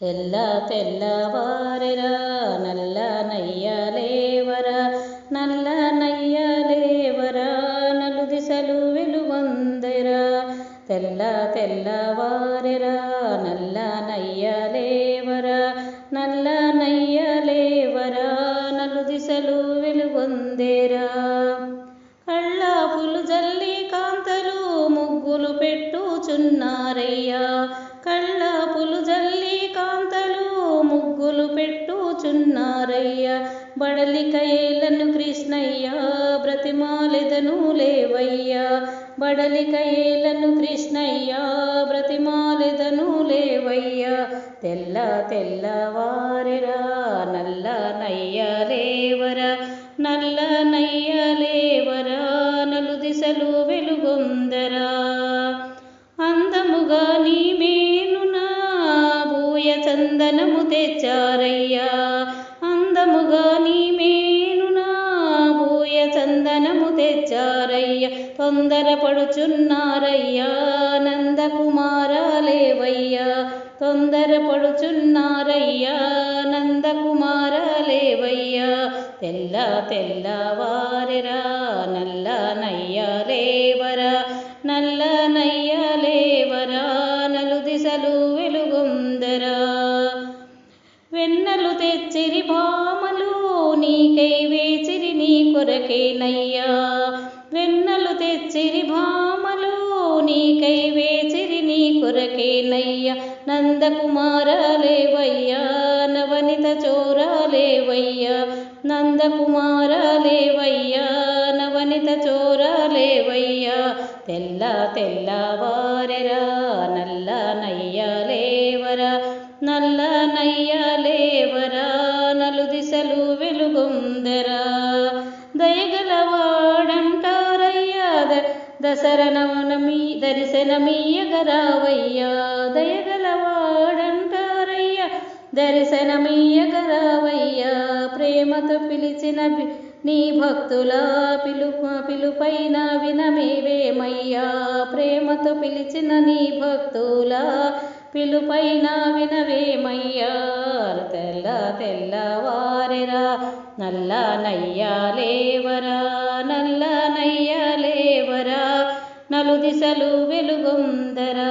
తెల్ల తెల్లవారెరా నల్ల నయ్యలేవరా నల్ల నయ్యలేవరా నలు దిశలు వెలుగొందెరా తెల్ల తెల్లవారెరా నల్ల నయ్యలేవరా నల్ల నయ్యలేవరా నలు దిశలు వెలుగొందెరా కళ్ళాపులు జల్లి కాంతలు ముగ్గులు పెట్టుచున్నారయ్యా కళ్ళాపులు జల్లి పెట్టుచున్నారయ్యా బడలిక ఏలను కృష్ణయ్య బ్రతిమాలెదను లేవయ్యా. బడలిక ఏలను కృష్ణయ్య బ్రతిమాలెదను లేవయ్యా. తెల్ల తెల్లవారెరా నల్ల నయ్య లేవరా. నల్ల నయ్య లేవరా నలు దిశలు వెలుగొందరా. తెచ్చారయ్యా అందముగా నీ మేనునా భూయ చందనము తెచ్చారయ్యా తొందరపడుచున్నారయ్యా నందకుమారాలేవయ్యా. తొందరపడుచున్నారయ్యా నందకుమారాలేవయ్యా. తెల్ల తెల్లవారెరా వెన్నెలు తెచ్చిరి భామలు నీకై వేచిరి నీ కొరకేనయ్యా వెన్నలు తెచ్చిరి భామలు నీకై వేచిరి నీ కొరకేనయ్యా నందకుమారాలేవయ్యా నవనిత చోరాలేవయ్యా. నందకుమారాలేవయ్యా నవనిత చోరాలేవయ్యా. తెల్ల తెల్లవారెరా నల్ల నయ్యలేవరా నల్ల నయ్యా వెలుగొందరా దయగలవాడంటారయ్యా ద- దసరనవనమి దర్శనమీయగరావయ్యా దయగలవాడంటారయ్యా దర్శనమీయగరావయ్యా ప్రేమతో పిలిచిన నీ భక్తుల పిలు పిలుపైన వినమేవేమయ్యా ప్రేమతో పిలిచిన నీ భక్తుల పిలుపైన వినవేమయ్యా? తెల్ల తెల్లవారెరా నల్ల నయ్యాలేవరా నల్ల నయ్యాలేవరా నలు దిశలు వెలుగొందరా?